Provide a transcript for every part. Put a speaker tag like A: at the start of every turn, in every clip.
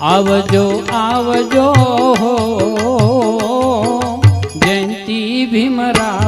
A: આવજો આવજો જયંતિ ભીમરા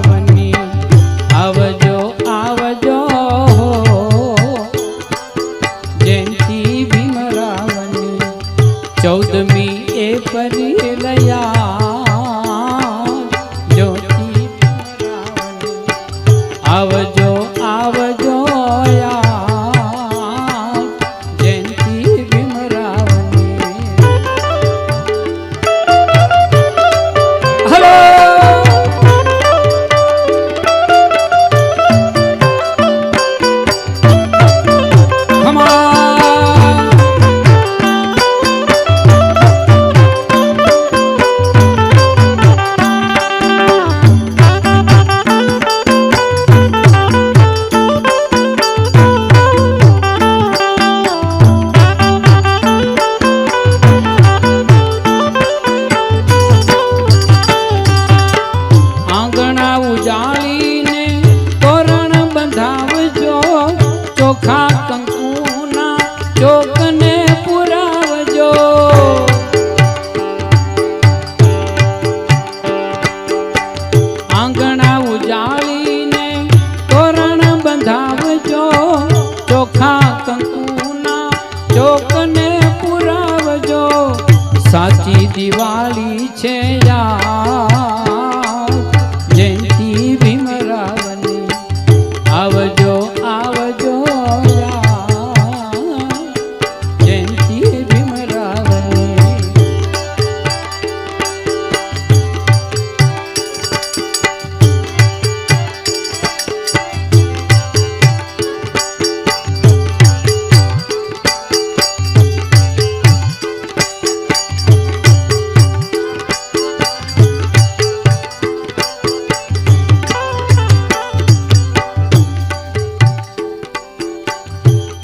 A: don't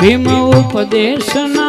A: ભીમ ઉપદેશના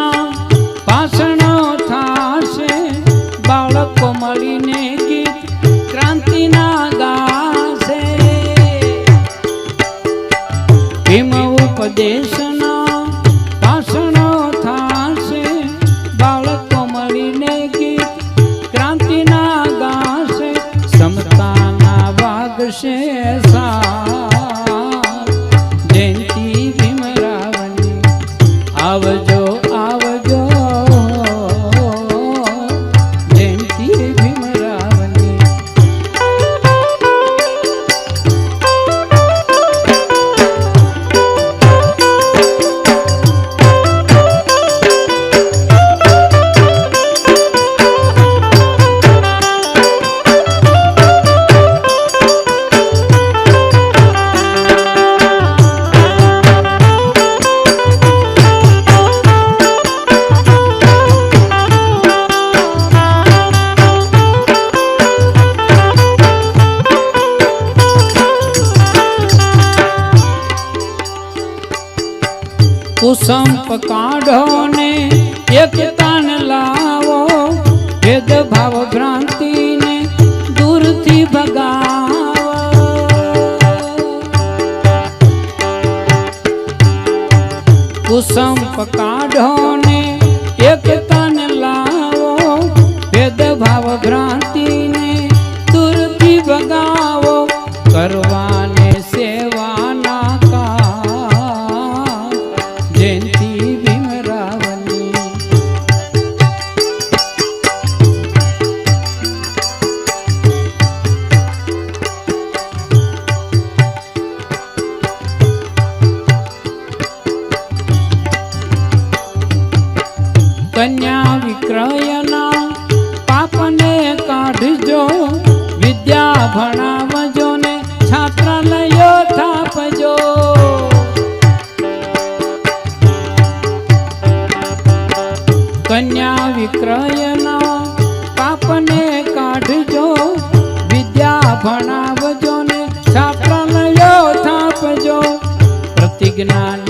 A: કુસંપ કાઢો ને એકતાન લાવો ભેદભાવ ભ્રાંતિને દૂરથી ભગાવો. કુસંપ કાઢો ને કન્યા વિક્રયના પાપને કાઢજો, વિદ્યા ભણાવજો ને છાત્રાલયો થાપજો. કન્યા વિક્રયના પાપને કાઢજો, વિદ્યા ભણાવજો ને છાત્રાલયો થાપજો. પ્રતિજ્ઞાન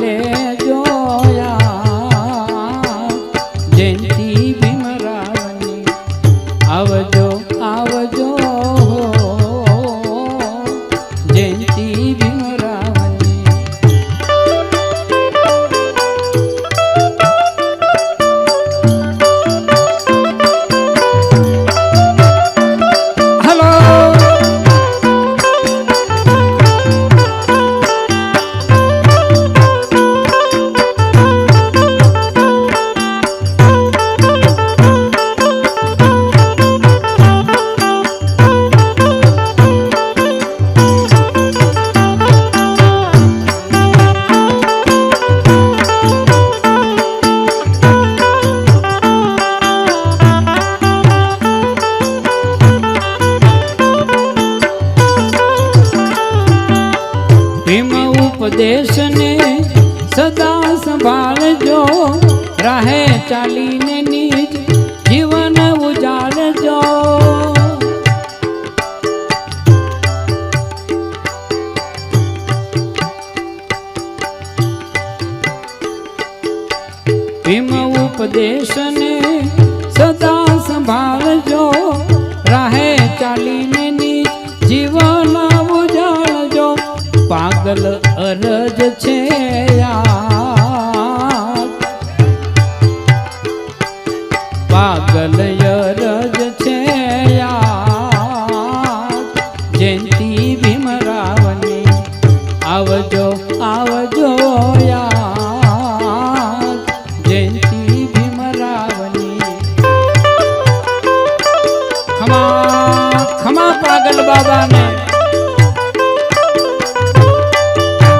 A: ઉપદેશને સદા સંભાળજો. રાહે ચાલીને નીજ જીવન ઉજાળજો. ભીમ ઉપદેશને સદા સંભાળજો. રાહે ચાલીને નીજ જીવન ઉજાળજો. પાગલ ફરજ છે પાગલ યર